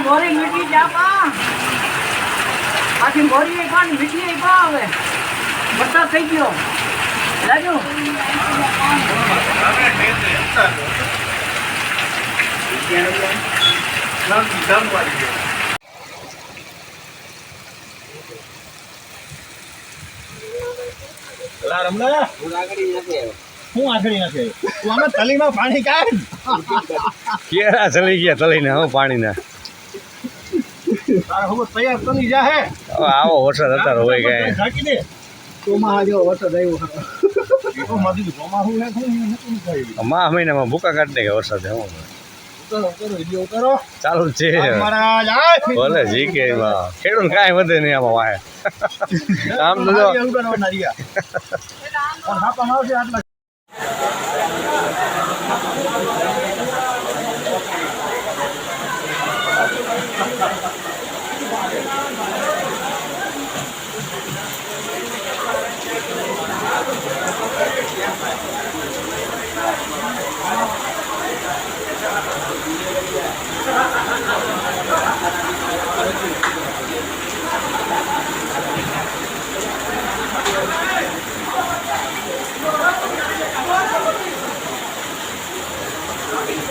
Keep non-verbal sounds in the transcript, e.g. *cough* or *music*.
મોરી મીઠી ચા પા આખી મોરી પણ મીઠી એ પા હવે બધા થઈ ગયો રાજુ લા રમલા હું આગળ નથી તું આમાં તલીમાં પાણી કાઢ. કેરા ચલી ગયા ચલીને હવે પાણીના તારા ખબર તૈયાર કરી હે હવે આવો વરસાદ અત્યારે હોય કાંઈ ઢાંકી દે ચોમાહા જેવો વરસાદ આવ્યો. એ તો મારી ચોમાસું હે કોઈ નતું થઈ મા મહિનામાં ભૂકા કાઢ દે કે વરસાદ હું ચાલુ છે. ભલે જી કે ખેડૂત કાંઈ વધે નહીં આમાં વાહે. *laughs*